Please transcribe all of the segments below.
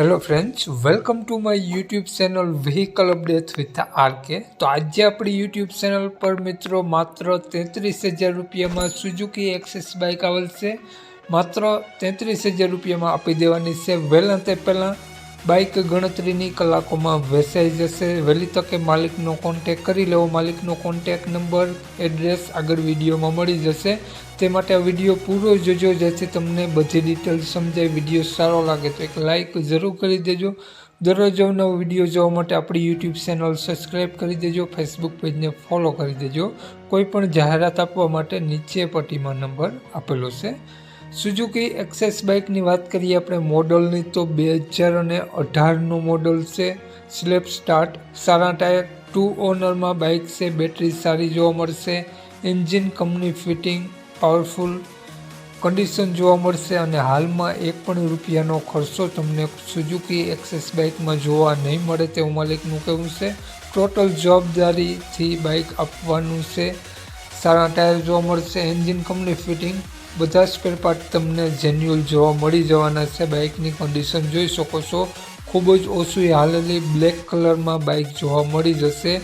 Hello friends welcome to my YouTube channel vehicle update with R K તો આજે આપણી YouTube channel પર મિત્રો માત્ર તેત્રીસ હજાર રૂપિયામાં સુઝુકી એક્સેસ બાઇક આવેલ છે. માત્ર તેત્રીસ હજાર રૂપિયામાં આપી દેવાની છે. વહેલા તે પહેલાં બાઇક ગણતરીની કલાકોમાં વેચાઈ જશે. વહેલી તકે માલિકનો કોન્ટેક કરી લેવો. માલિકનો કોન્ટેક નંબર એડ્રેસ આગળ વિડીયોમાં મળી જશે. તે માટે આ વીડિયો પૂરો જોજો. જેથી તમને બધી ડિટેલ સમજાય. વીડિયો સારો લાગે તો એક લાઇક જરૂર કરી દેજો. દરરોજ નવો વીડિયો જોવા માટે આપણી યુટ્યુબ ચેનલ સબસ્ક્રાઈબ કરી દેજો. ફેસબુક પેજને ફોલો કરી દેજો. કોઈ પણ જાહેરાત આપવા માટે નીચે પટ્ટીમાં નંબર આપેલો છે. સુઝુકી એક્સેસ બાઇકની વાત કરીએ આપણે મોડલની તો બે હજાર અને અઢારનું મોડલ છે સ્લેપ સ્ટાર્ટ સારા ટાયર ટુ ઓનરમાં બાઇક છે બેટરી સારી જોવા મળશે engine company fitting powerful condition જોવા મળશે અને હાલમાં એક પણ રૂપિયાનો ખર્ચો તમને સુઝુકી એક્સેસ બાઇકમાં જોવા નહીં મળે તેવું માલિકનું કહેવું છે. ટોટલ જવાબદારીથી બાઇક આપવાનું છે, સારા ટાયર જોવા મળશે એન્જિન કંપની ફિટિંગ બધા સ્પેર પાર્ટ તમને જેન્યુઅલ જોવા મળી જવાના છે. બાઇકની કન્ડિશન જોઈ શકો છો. ખૂબ જ ઓછું હાલેલી બ્લેક કલરમાં બાઇક જોવા મળી જશે.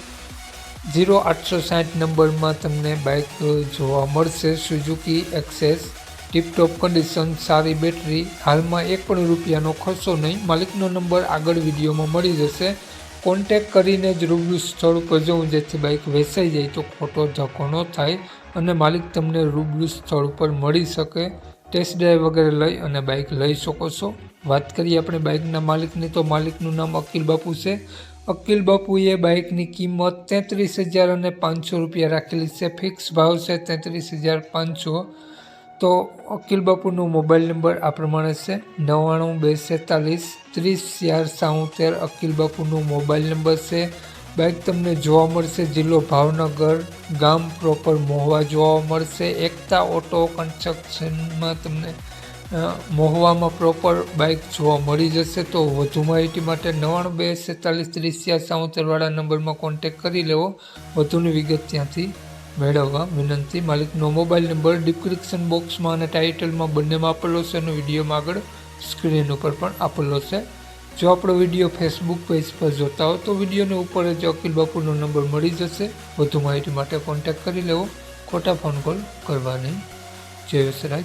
ઝીરો આઠસો સાઠ નંબરમાં તમને બાઇક જોવા મળશે. સુઝુકી એક્સેસ ટીપટોપ કન્ડિશન સારી બેટરી હાલમાં એક પણ રૂપિયાનો ખર્ચો નહીં. માલિકનો નંબર આગળ વિડીયોમાં મળી જશે. કોન્ટેક કરીને જ રૂબરૂ સ્થળ ઉપર જવું, જેથી બાઇક વેચાઈ જાય તો ખોટો ધક્કો ન થાય. અને માલિક તમને રૂબરૂ સ્થળ પર મળી શકે. ટેસ્ટ ડ્રાઈવ વગેરે લઈ અને બાઇક લઈ શકો છો. વાત કરીએ આપણે બાઇકના માલિકની, તો માલિકનું નામ અકિલ બાપુ છે. અકિલ બાપુએ બાઇકની કિંમત તેત્રીસ હજાર અને પાંચસો રૂપિયા રાખેલી છે. ફિક્સ ભાવ છે તેત્રીસ હજાર પાંચસો. તો અકિલ બાપુનો મોબાઈલ નંબર આ પ્રમાણે છે. નવ્વાણું બે સેતાલીસ ત્રીસ ચાર સાઉતેર અકિલ બાપુનો મોબાઈલ નંબર છે. બાઇક તમને જોવા મળશે જિલ્લો ભાવનગર. ગામ પ્રોપર મહુવા જોવા મળશે. એકતા ઓટો કન્સ્ટ્રક્શનમાં તમને મહુવામાં પ્રોપર બાઇક જોવા મળી જશે. તો વધુ માહિતી માટે નવ્વાણું બે સેતાલીસ ત્રીસ ચાર નંબરમાં કોન્ટેક કરી લેવો. વધુની વિગત ત્યાંથી મેળવવા વિનંતી. માલિકનો મોબાઈલ નંબર ડિસ્ક્રિપ્શન બોક્સમાં અને ટાઇટલમાં બંનેમાં આપેલો છે. અને વિડીયોમાં આગળ સ્ક્રીન ઉપર પણ આપેલો છે. જો આપણો વીડિયો ફેસબુક પેજ પર જોતા હો તો વિડીયોની ઉપર જ અકિલ બાપુનો નંબર મળી જશે. વધુ માહિતી માટે કોન્ટેક્ટ કરી લેવો. ખોટા ફોન કોલ કરવા નહીં જય વસરાજ